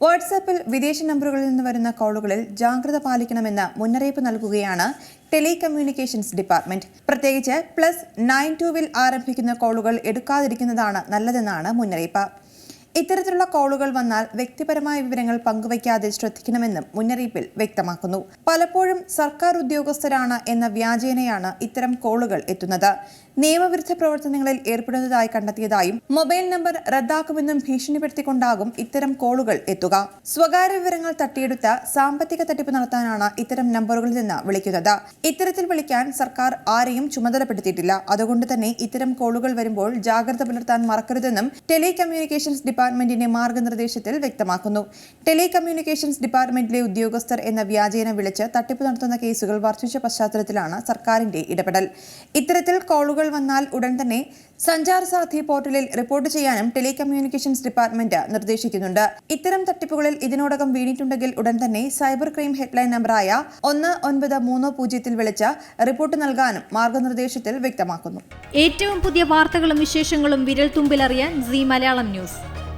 വാട്സാപ്പിൽ വിദേശ നമ്പറുകളിൽ നിന്ന് വരുന്ന കോളുകളിൽ ജാഗ്രത പാലിക്കണമെന്ന് മുന്നറിയിപ്പ് നൽകുകയാണ് ടെലികമ്മ്യൂണിക്കേഷൻസ് ഡിപ്പാർട്ട്മെന്റ്. പ്രത്യേകിച്ച് പ്ലസ് നയൻ ടുവിൽ ആരംഭിക്കുന്ന കോളുകൾ എടുക്കാതിരിക്കുന്നതാണ് നല്ലതെന്നാണ് മുന്നറിയിപ്പ്. ഇത്തരത്തിലുള്ള കോളുകൾ വന്നാൽ വ്യക്തിപരമായ വിവരങ്ങൾ പങ്കുവയ്ക്കാതെ ശ്രദ്ധിക്കണമെന്നും മുന്നറിയിപ്പിൽ വ്യക്തമാക്കുന്നു. പലപ്പോഴും സർക്കാർ ഉദ്യോഗസ്ഥരാണ് എന്ന വ്യാജേനയാണ് ഇത്തരം കോളുകൾ എത്തുന്നത്. നിയമവിരുദ്ധ പ്രവർത്തനങ്ങളിൽ ഏർപ്പെടുന്നതായി കണ്ടെത്തിയതായും മൊബൈൽ നമ്പർ റദ്ദാക്കുമെന്നും ഭീഷണിപ്പെടുത്തിക്കൊണ്ടാകും ഇത്തരം കോളുകൾ എത്തുക. സ്വകാര്യ വിവരങ്ങൾ തട്ടിയെടുത്ത് സാമ്പത്തിക തട്ടിപ്പ് നടത്താനാണ് ഇത്തരം നമ്പറുകളിൽ നിന്ന് വിളിക്കുന്നത്. ഇത്തരത്തിൽ വിളിക്കാൻ സർക്കാർ ആരെയും ചുമതലപ്പെടുത്തിയിട്ടില്ല. അതുകൊണ്ട് തന്നെ ഇത്തരം കോളുകൾ വരുമ്പോൾ ജാഗ്രത പുലർത്താൻ മറക്കരുതെന്നും ടെലികമ്മ്യൂണിക്കേഷൻസ് ഡിപ്പാർട്ട്മെന്റിന്റെ മാർഗനിർദ്ദേശത്തിൽ വ്യക്തമാക്കുന്നു. ടെലികമ്മ്യൂണിക്കേഷൻസ് ഡിപ്പാർട്ട്മെന്റിലെ ഉദ്യോഗസ്ഥർ എന്ന വ്യാജേന വിളിച്ച് തട്ടിപ്പ് നടത്തുന്ന കേസുകൾ വർദ്ധിച്ച പശ്ചാത്തലത്തിലാണ് സർക്കാരിന്റെ ഇടപെടൽ. ഇത്തരത്തിൽ കോളുകൾ വന്നാൽ ഉടൻ തന്നെ സഞ്ചാർ സാധി പോർട്ടലിൽ റിപ്പോർട്ട് ചെയ്യാനും ടെലികമ്മ്യൂണിക്കേഷൻസ് ഡിപ്പാർട്ട്മെന്റ് നിർദ്ദേശിക്കുന്നുണ്ട്. ഇത്തരം തട്ടിപ്പുകളിൽ ഇതിനോടകം വീണിട്ടുണ്ടെങ്കിൽ ഉടൻ തന്നെ സൈബർ ക്രൈം ഹെഡ്ലൈൻ നമ്പറായ ഒന്ന് ഒൻപത് മൂന്ന് പൂജ്യത്തിൽ വിളിച്ച് റിപ്പോർട്ട് നൽകാനും മാർഗനിർദ്ദേശത്തിൽ വ്യക്തമാക്കുന്നു. ഏറ്റവും പുതിയ വാർത്തകളും വിശേഷങ്ങളും വിരൽ തുമ്പിലറിയാൻ സി മലയാളം ന്യൂസ്.